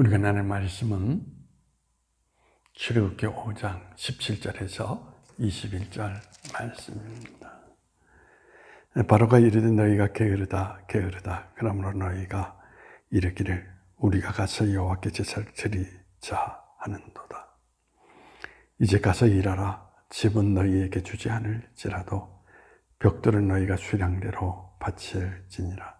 우리가 나눌 말씀은 출애굽기 5장 17절에서 21절 말씀입니다. 바로가 이르되 너희가 게으르다 게으르다 그러므로 너희가 이르기를 우리가 가서 여호와께 제사를 드리자 하는도다. 이제 가서 일하라 집은 너희에게 주지 않을지라도 벽돌은 너희가 수량대로 바칠지니라.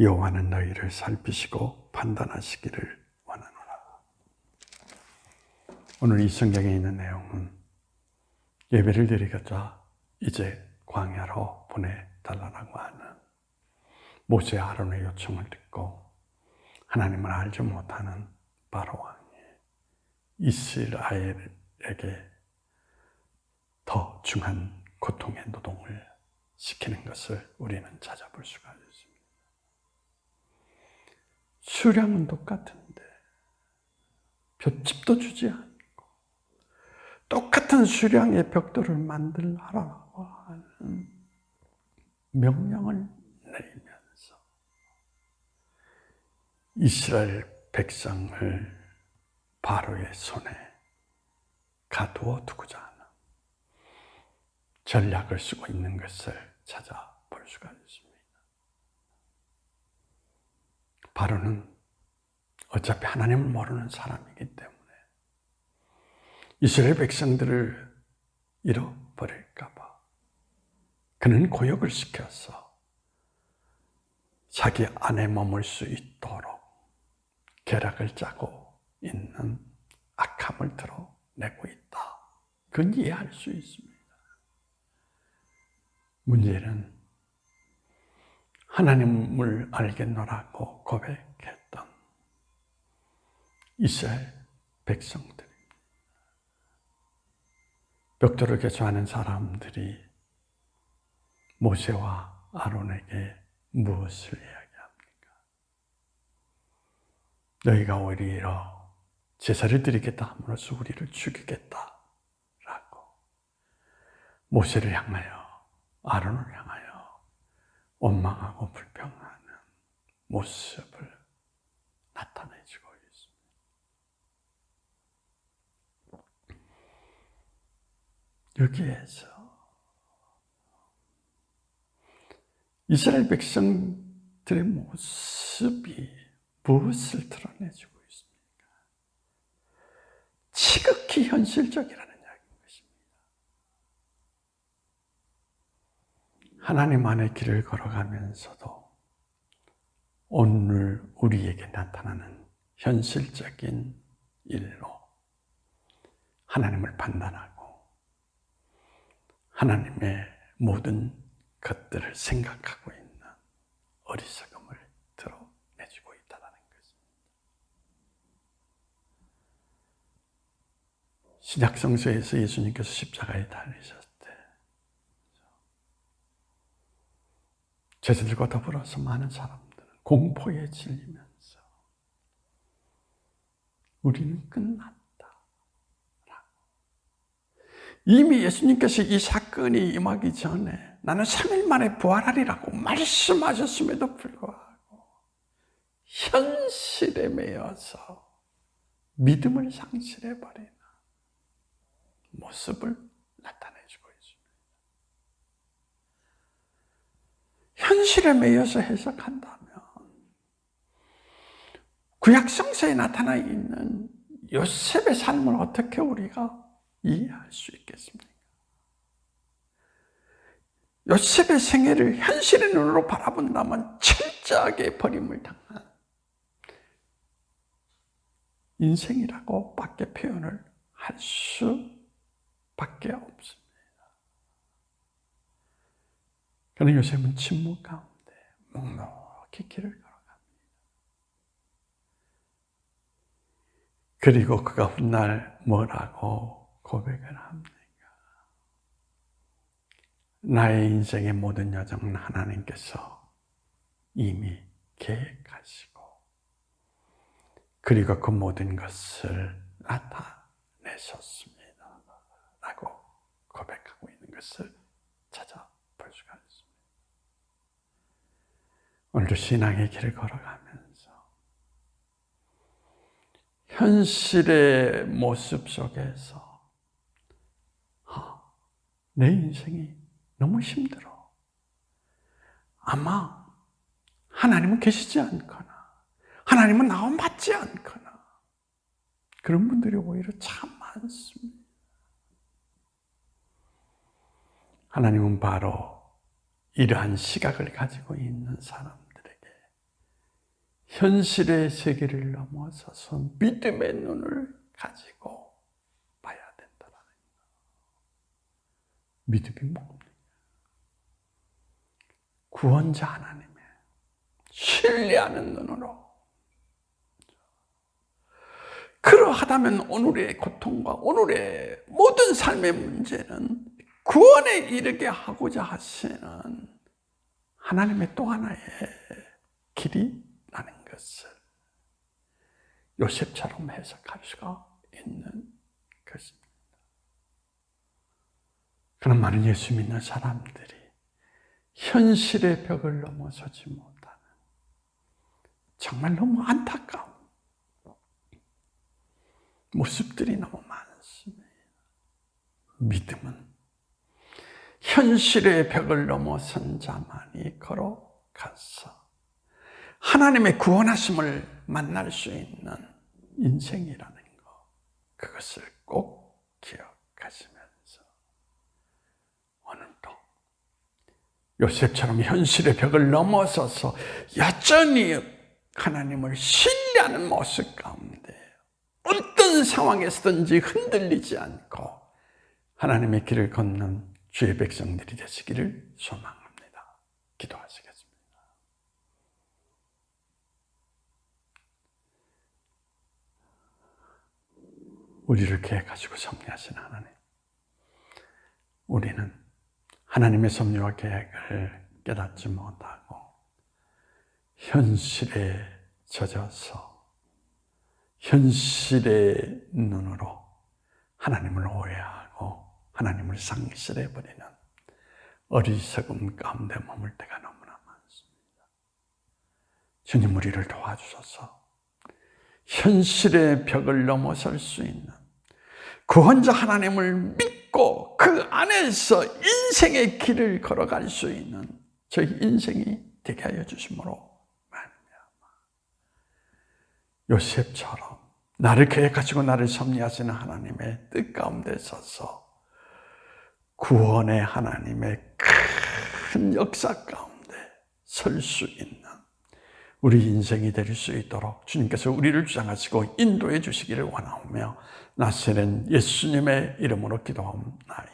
여호와는 너희를 살피시고 판단하시기를 원하노라. 오늘 이 성경에 있는 내용은 예배를 드리겠다. 이제 광야로 보내달라고 하는 모세 아론의 요청을 듣고 하나님을 알지 못하는 바로 왕이 이스라엘에게 더 중한 고통의 노동을 시키는 것을 우리는 찾아볼 수가 있습니다. 수량은 똑같은데 볏집도 주지 않고 똑같은 수량의 벽돌을 만들라고 하는 명령을 내리면서 이스라엘 백성을 바로의 손에 가두어 두고자 하는 전략을 쓰고 있는 것을 찾아볼 수가 있습니다. 바로는 어차피 하나님을 모르는 사람이기 때문에 이스라엘 백성들을 잃어버릴까봐 그는 고역을 시켜서 자기 안에 머물 수 있도록 계략을 짜고 있는 악함을 드러내고 있다. 그건 이해할 수 있습니다. 문제는 하나님을 알겠노라고 고백했던 이스라엘 백성들입니다. 벽돌을 개조하는 사람들이 모세와 아론에게 무엇을 이야기합니까? 너희가 오히려 제사를 드리겠다 함으로써 우리를 죽이겠다. 라고 모세를 향하여 아론을 향하여 원망하고 불평하는 모습을 나타내주고 있습니다. 여기에서 이스라엘 백성들의 모습이 무엇을 드러내주고 있습니까? 지극히 현실적이라는 이야기인 것입니다. 하나님 안의 길을 걸어가면서도 오늘 우리에게 나타나는 현실적인 일로 하나님을 판단하고 하나님의 모든 것들을 생각하고 있는 어리석음을 드러내주고 있다는 것입니다. 신약성서에서 예수님께서 십자가에 달리셨을 때 제자들과 더불어서 많은 사람들은 공포에 질리면서 우리는 끝났다. 이미 예수님께서 이 사건이 임하기 전에 나는 3일 만에 부활하리라고 말씀하셨음에도 불구하고 현실에 매여서 믿음을 상실해버리는 모습을 나타내주고 있습니다. 현실에 매여서 해석한다면 구약 성서에 나타나 있는 요셉의 삶을 어떻게 우리가 이해할 수 있겠습니까? 요셉의 생애를 현실의 눈으로 바라본다면 철저하게 버림을 당한 인생이라고 밖에 표현을 할 수밖에 없습니다. 그러나 요셉은 침묵 가운데 묵묵히 길을 걸어갑니다. 그리고 그가 훗날 뭐라고 고백을 합니까? 나의 인생의 모든 여정은 하나님께서 이미 계획하시고 그리고 그 모든 것을 나타내셨습니다. 라고 고백하고 있는 것을 찾아볼 수가 있습니다. 오늘도 신앙의 길을 걸어가면서 현실의 모습 속에서 아, 내 인생이 너무 힘들어. 아마 하나님은 계시지 않거나 하나님은 나와 맞지 않거나 그런 분들이 오히려 참 많습니다. 하나님은 바로 이러한 시각을 가지고 있는 사람들에게 현실의 세계를 넘어서서 믿음의 눈을 가지고 봐야 된다는 거. 믿음이 뭡니까? 구원자 하나님의 신뢰하는 눈으로 그러하다면 오늘의 고통과 오늘의 모든 삶의 문제는 구원에 이르게 하고자 하시는 하나님의 또 하나의 길이라는 것을 요셉처럼 해석할 수가 있는 것입니다. 그런 많은 예수 믿는 사람들이 현실의 벽을 넘어서지 못하는 정말 너무 안타까운 모습들이 너무 많습니다. 믿음은 현실의 벽을 넘어선 자만이 걸어가서 하나님의 구원하심을 만날 수 있는 인생이라는 것, 그것을 꼭 기억하시면서 오늘도 요셉처럼 현실의 벽을 넘어서서 여전히 하나님을 신뢰하는 모습 가운데 어떤 상황에서든지 흔들리지 않고 하나님의 길을 걷는 주의 백성들이 되시기를 소망합니다. 기도하시겠습니다. 우리를 계획하시고 섭리하신 하나님. 우리는 하나님의 섭리와 계획을 깨닫지 못하고 현실에 젖어서 현실의 눈으로 하나님을 오해하고 하나님을 상실해 버리는 어리석음 가운데 머물 때가 너무나 많습니다. 주님 우리를 도와주셔서 현실의 벽을 넘어설 수 있는 구원자 하나님을 믿고 그 안에서 인생의 길을 걸어갈 수 있는 저희 인생이 되게 하여 주심으로 요셉처럼 나를 계획하시고 나를 섭리하시는 하나님의 뜻 가운데 서서 구원의 하나님의 큰 역사 가운데 설 수 있는 우리 인생이 될 수 있도록 주님께서 우리를 주장하시고 인도해 주시기를 원하오며 나세는 예수님의 이름으로 기도합니다.